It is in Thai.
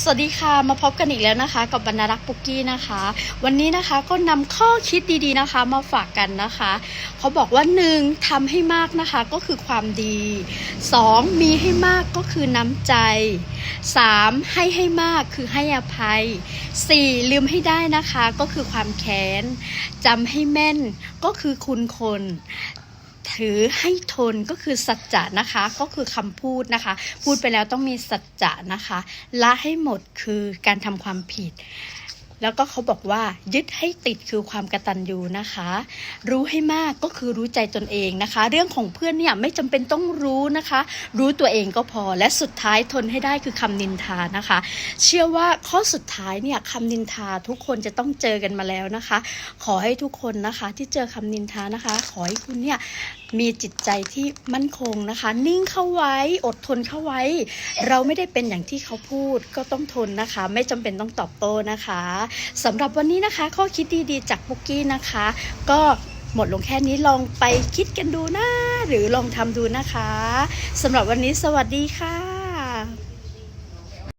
สวัสดีค่ะมาพบกันอีกแล้วนะคะ กับบรรณรักษ์ปุกกี้นะคะ วันนี้นะคะก็นำข้อคิดดีๆนะคะ มาฝากกันนะคะ เขาบอกว่าหนึ่งทำให้มากนะคะก็คือความดีสองมีให้มากก็คือน้ำใจสามให้ให้มากคือให้อภัยสี่ลืมให้ได้นะคะก็คือความแค้นจำให้แม่นก็คือคุณคน ถือให้ทนก็คือสัจจะนะคะก็คือคำพูดนะคะ พูดไปแล้วต้องมีสัจจะนะคะละให้หมดคือการทำความผิด แล้วก็เขาบอกว่ายึดให้ติดคือความกระตัญญูนะคะ รู้ให้มากก็คือรู้ใจตนเองนะคะ เรื่องของเพื่อนเนี่ยไม่จำเป็นต้องรู้นะคะ รู้ตัวเองก็พอและสุดท้ายทนให้ได้คือคำนินทานะคะ เชื่อว่าข้อสุดท้ายเนี่ยคำนินทาทุกคนจะต้องเจอกันมาแล้วนะคะ ขอให้ทุกคนนะคะที่เจอคำนินทานะคะ ขอให้คุณเนี่ยมีจิตใจที่มั่นคงนะคะ นิ่งเข้าไว้อดทนเข้าไว้ เราไม่ได้เป็นอย่างที่เขาพูดก็ต้องทนนะคะ ไม่จำเป็นต้องตอบโต้นะคะสำหรับวันนี้นะคะ ข้อคิดดีๆจากปุกกี้นะคะ ก็หมดลงแค่นี้ลองไปคิดกันดูนะ หรือลองทำดูนะคะสำหรับวันนี้สวัสดีค่ะ